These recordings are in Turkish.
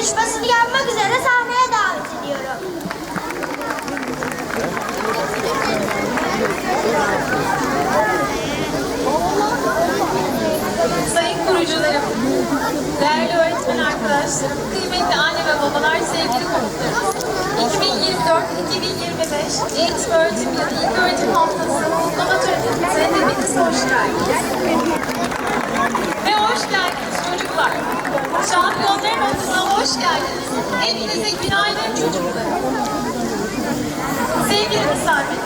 konuşmasını yapmak üzere sahneye davet ediyorum. Sayın kurucularım, değerli öğretmen arkadaşlarım, kıymetli anne ve babalar, sevgili konuklarımız. 2024-2025 Eğitim Öğretim Yılı İlk Öğretim Haftası kutlama törenimize hepiniz hoş geldiniz. Ve hoş geldiniz çocuklar. Şampiyonların okuluna hoş geldiniz. Hepinize günaydın çocuklar. Sevgili misafir,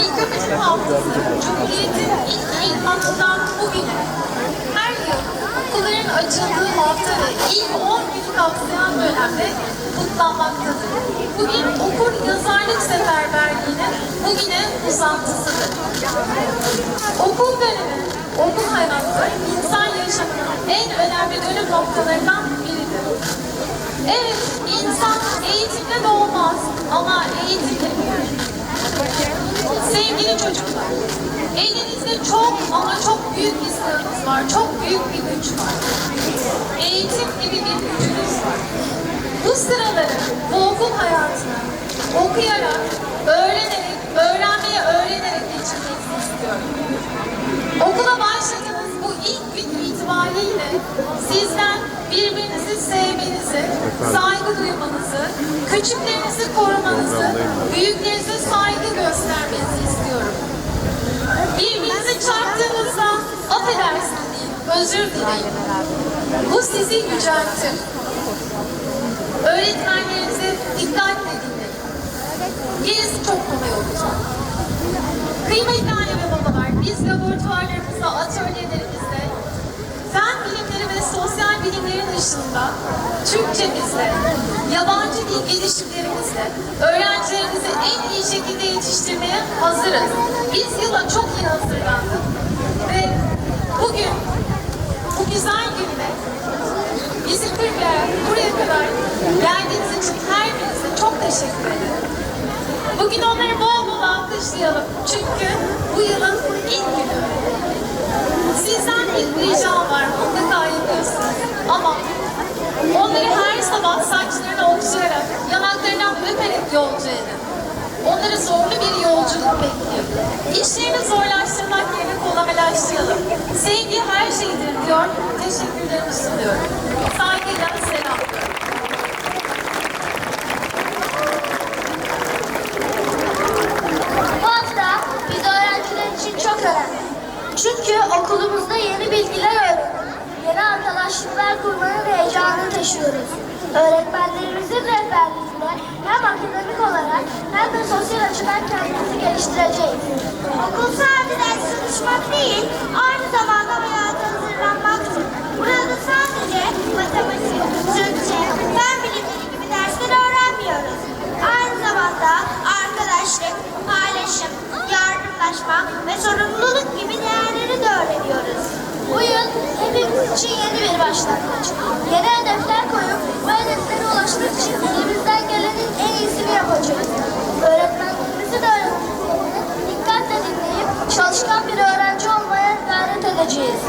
İlk öğretim haftası Cumhuriyet'in ilk ilanından bugüne her yıl okulların açıldığı hafta ve ilk 10 günü kapsayan dönemde kutlanmaktadır. Bugün okul yazarlık seferberliğinin bugüne uzantısıdır. Okul dönemi, okul hayatı insan yaşamının en önemli dönüm noktalarından. Evet, insan eğitimle doğmaz ama eğitimle büyür. Sevgili çocuklar, elinizde çok ama çok büyük bir sırrınız var, çok büyük bir güç var. Eğitim gibi bir gücünüz var. Bu sıraları, bu okul hayatını okuyarak, öğrenerek, öğrenmeye özür dileyin. Bu sizi yüceltir. Öğretmenlerinizi dikkatle dinleyin. Gerisi çok kolay olacak. Kıymetli anne ve babalar, biz laboratuvarlarımızda, atölyelerimizde, fen bilimleri ve sosyal bilimlerin dışında Türkçemizle, yabancı dil gelişimlerimizle öğrencilerimizi en iyi şekilde yetiştirmeye hazırız. Biz yıla çok iyi hazırlandık ve bugün bu güzel günde bizi buraya, kadar geldiğiniz için her birinize çok teşekkür ederim. Bugün onları bol bol alkışlayalım. Çünkü bu yılın ilk günü. Sizden bir ricam var. Mutlaka yapıyorsunuz. Ama onları her sabah saçlarını okşayarak, yanaklarından öperek yolcu edin. Onları zorlu bir yolculuk bekliyor. İşlerini zorlaştırmak yerine kolaylaştıralım. Sevgi her şeydir diyor. Teşekkürlerimi sunuyorum. Saygıyla selamlıyorum. Bu hafta biz öğrenciler için çok önemli. Çünkü okulumuzda yeni bilgiler öğrenip yeni arkadaşlıklar kurmanın heyecanını taşıyoruz. Öğretmenlerimizin rehberliğinde hem olarak hem de sosyal açıdan kendimizi geliştireceğiz. Okul sadece çalışmak değil, aynı zamanda hayata hazırlanmaktır. Burada sadece matematik, Türkçe, fen bilimleri gibi dersler öğrenmiyoruz. Aynı zamanda arkadaşlık, paylaşım, yardımlaşma ve sorumluluk gibi değerleri de öğreniyoruz. Bu yıl hepimiz için yeni bir başlangıç. Yeni hedefler koyup bu hedeflere ulaşmak için elimizden gelenin en iyisini yapacağız. Öğretmenlerimizi de öğretmenlerini dikkatle dinleyip çalışkan bir öğrenci olmaya gayret edeceğiz.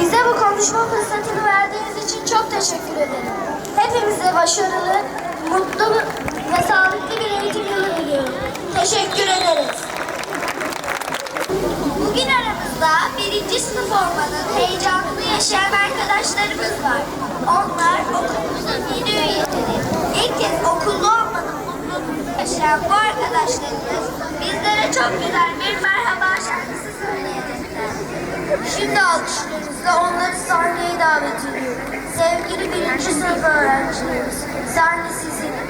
Bize bu konuşma fırsatını verdiğiniz için çok teşekkür ederim. Hepimize başarılı, mutlu ve sağlıklı bir eğitim yılı diliyorum. Teşekkür ederiz. Bugün aramızda birinci sınıf olmanın heyecanını yaşayan arkadaşlarımız var. Onlar okulumuzun yeni üyeleri. İlk kez okullu olmanın mutluluğunu yaşayan bu arkadaşlarımız bizlere çok güzel bir merhaba şarkısı söyleyecekler. Şimdi alkışlarınızla onları sahneye davet ediyorum. Sevgili birinci sınıf öğrencilerimiz, sahne sizin.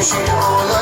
ateşin olur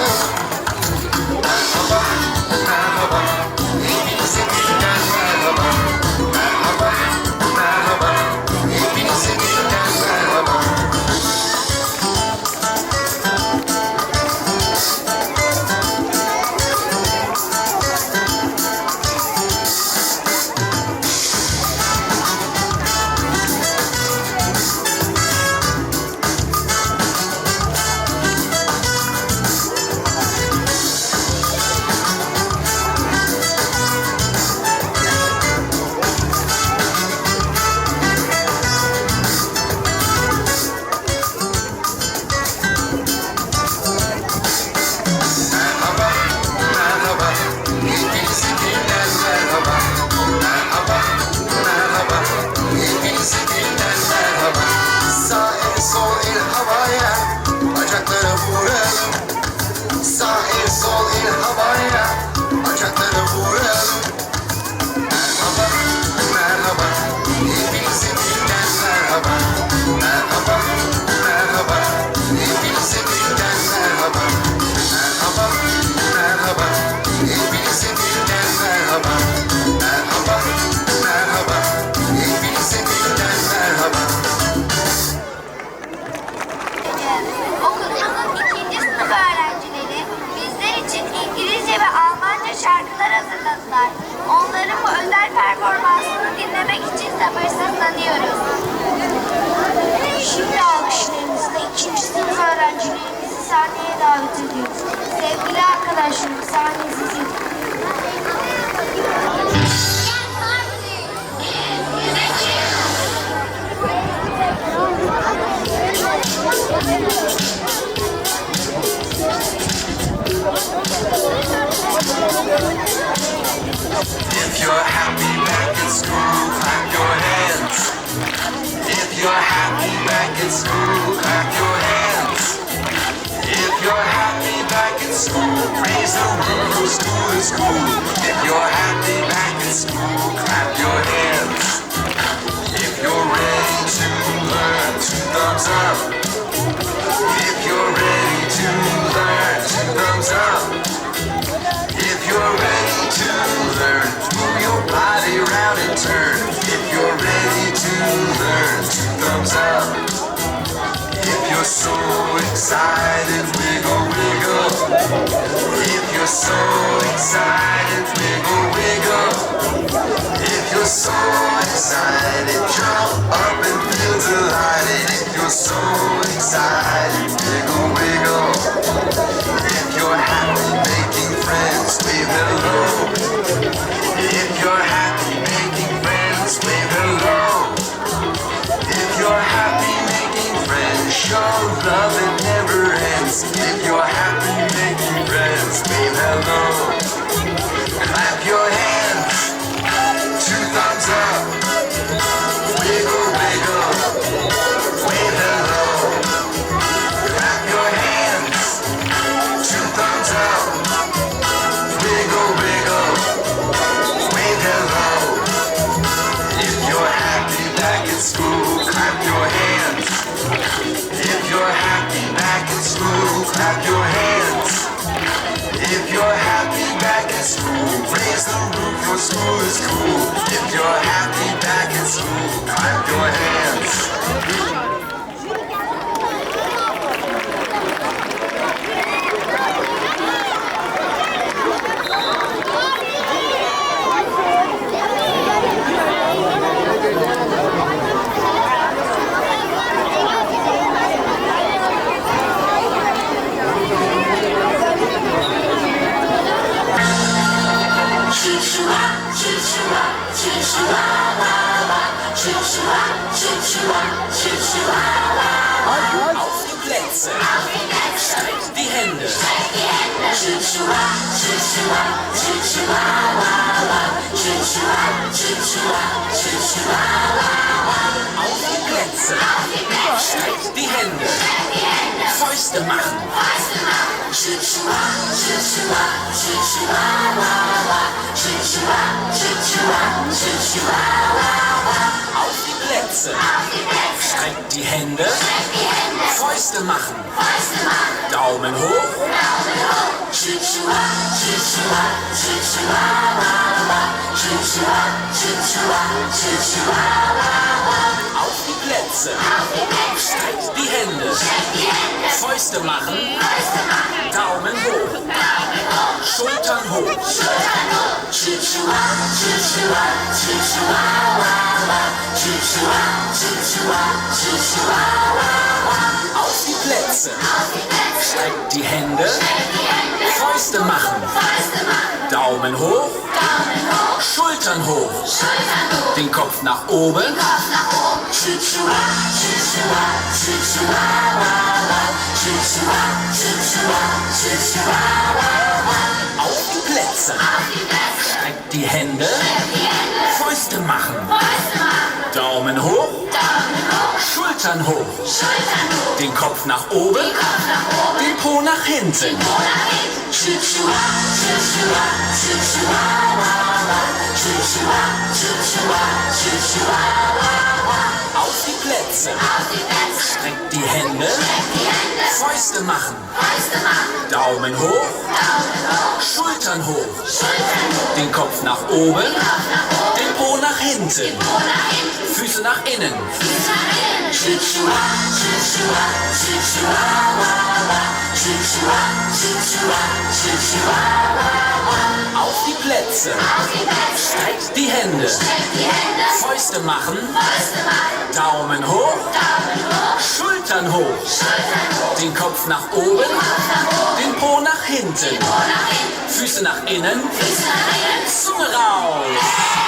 Onların bu özel performansını dinlemek için sabırsızlanıyoruz. Şimdi alkışlarımızla ikinci sınıf öğrencilerimizi sahneye davet ediyoruz. Sevgili arkadaşlarım sahne sizin. If you're happy back in school, clap your hands. If you're happy back in school, clap your hands. If you're happy back in school, raise the roof school to school. If you're happy back in school, clap your hands. If you're ready to learn, two thumbs up. If you're ready to learn, two thumbs up. Turn. If you're ready to learn, two thumbs up. If you're so excited, wiggle, wiggle. If you're so excited, wiggle, wiggle. If you're so excited, jump up and feel delighted. If you're so excited, love that never ends. If you're happy. School, the roof, your school is cool. If you're happy back in school, clap your hands. 吱哇，吱吱哇，吱吱哇哇哇，吱吱哇，吱吱哇，吱吱哇哇哇。Auf die Plätze, streck die Hände, Fäuste machen, Fäuste machen. Tschü tschü wa, tschü tschü wa, tschü tschü wa wa wa, tschü wa, tschü tschü wa, tschü tschü wa wa wa. Auf die Plätze, auf die Plätze. Die Hände. Fäuste machen. Daumen hoch. Auf die Plätze. Streckt die Hände. Fäuste machen. Daumen hoch. 说产户，说产户，吃吃哇，吃吃哇，吃吃哇哇哇，吃吃哇，吃吃哇，吃吃哇哇哇，奥几 A6。Streckt die Hände. Fäuste machen. Daumen hoch. Schultern hoch. Den Kopf nach oben. Auf die Plätze. Streckt die Hände. Fäuste machen. Daumen hoch. Schultern hoch. Schultern hoch. Den Kopf nach oben. Den, Kopf nach oben. Den Po nach hinten. Po nach hinten. Auf die Plätze. Streckt die Hände. Streck die Hände. Fäuste machen. Daumen hoch. Schultern hoch. Schultern hoch. Den Kopf nach oben. Den Kopf nach oben. Po nach hinten. Füße nach innen. Auf die Plätze. Streckt die Hände. Fäuste machen. Daumen hoch. Schultern hoch. Den Kopf nach oben. Den Po nach hinten. Füße nach innen. Zunge raus.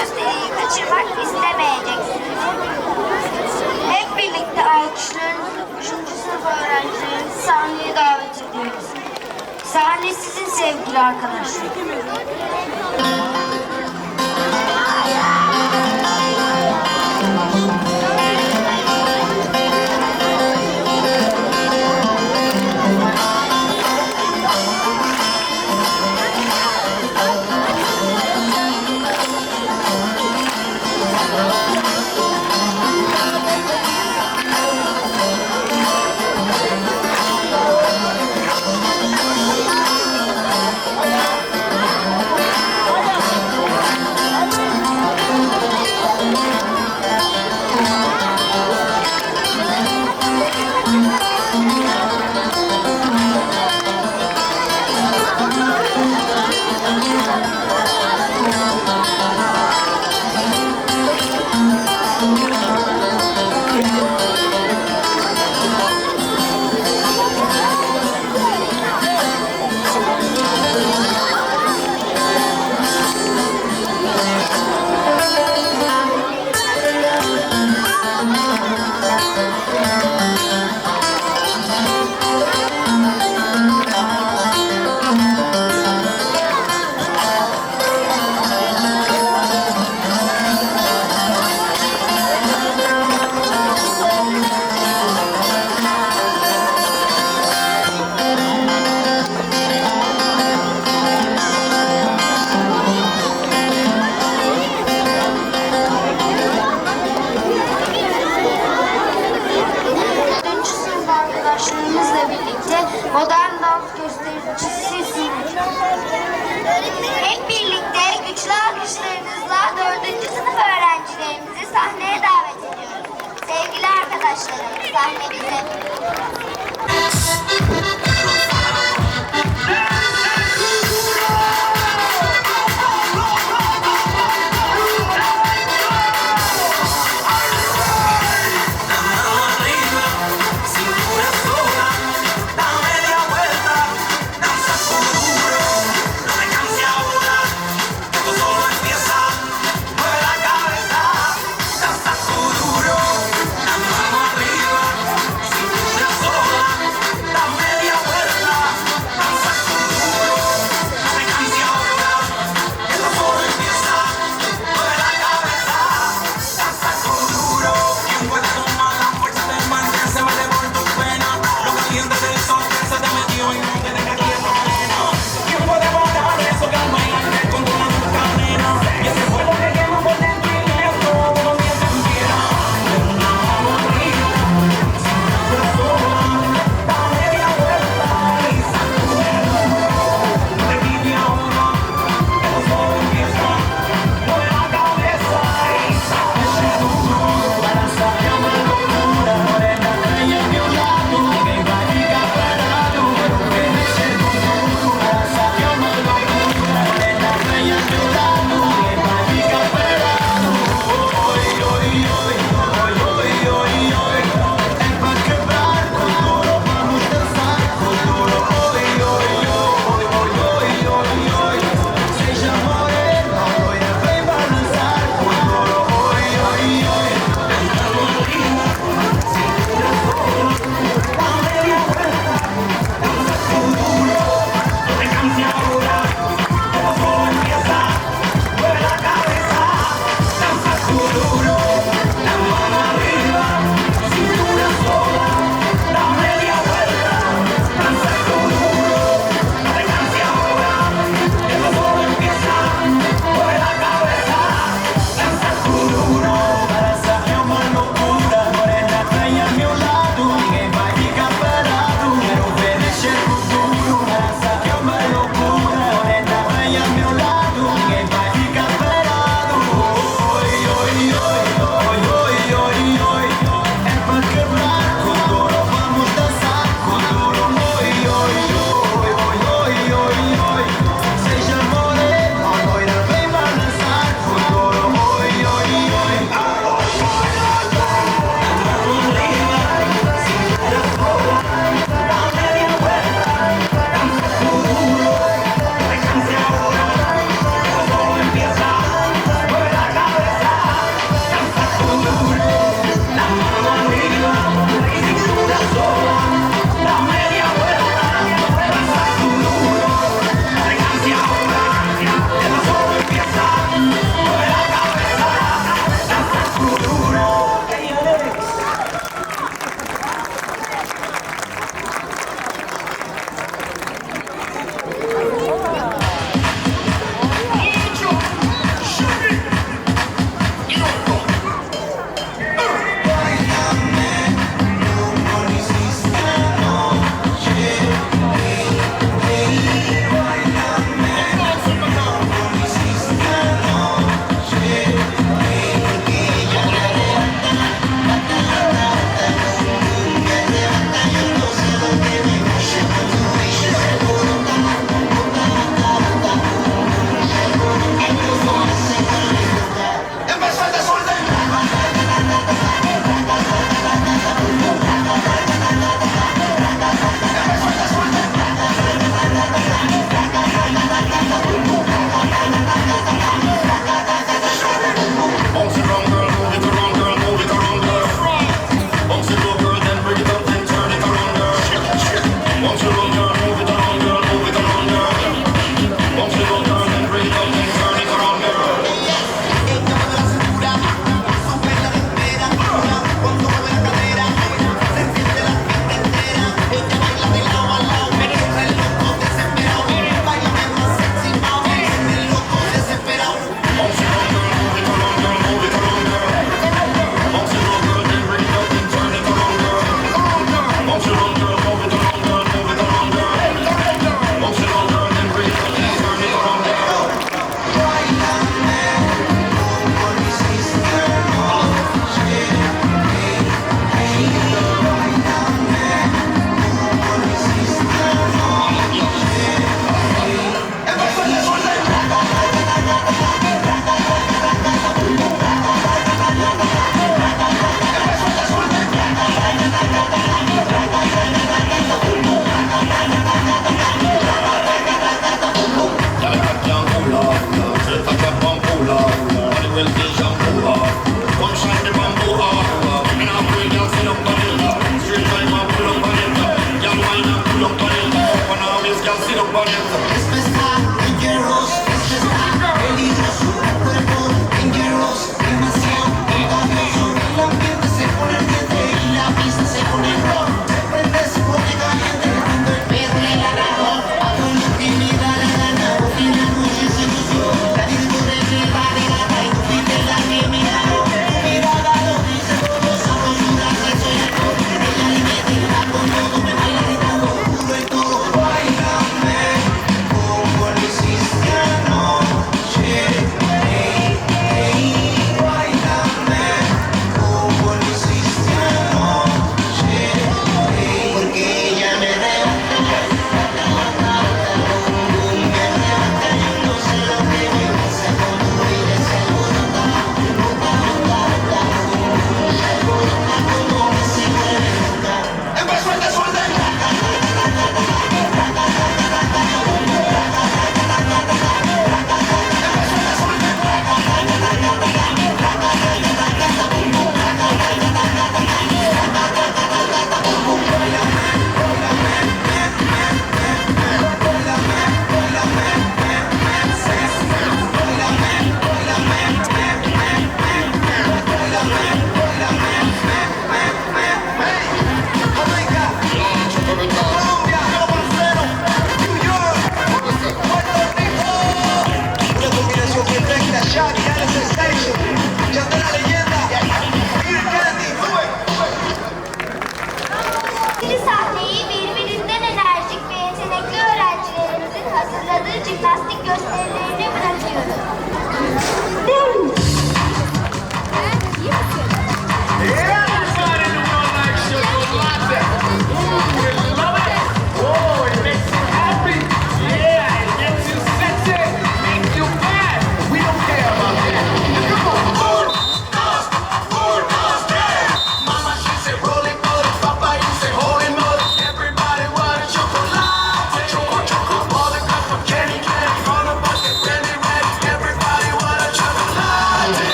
gösteriyi kaçırmak istemeyeceksiniz. Hep birlikte alkışlarınızla üçüncü sınıf öğrencilerimizi sahneye davet ediyoruz. Sahne sizin sevgili arkadaşlar. bağışıklık. Önce plastik gösterilerini bırakıyoruz.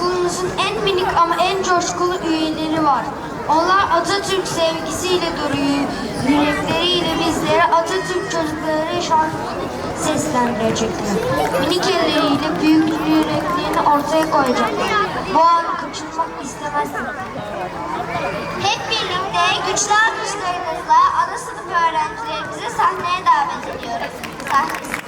okulumuzun en minik ama en coşkulu üyeleri var. Onlar Atatürk sevgisiyle duruyor. Yürekleriyle bizlere Atatürk çocukları şarkısını seslendirecekler. Minik elleriyle büyük yüreklerini ortaya koyacaklar. Bu anı kaçırmak istemezsin. Hep birlikte güçlü alkışlarımızla ana sınıf öğrencilerimizi sahneye davet ediyoruz. Sahnesi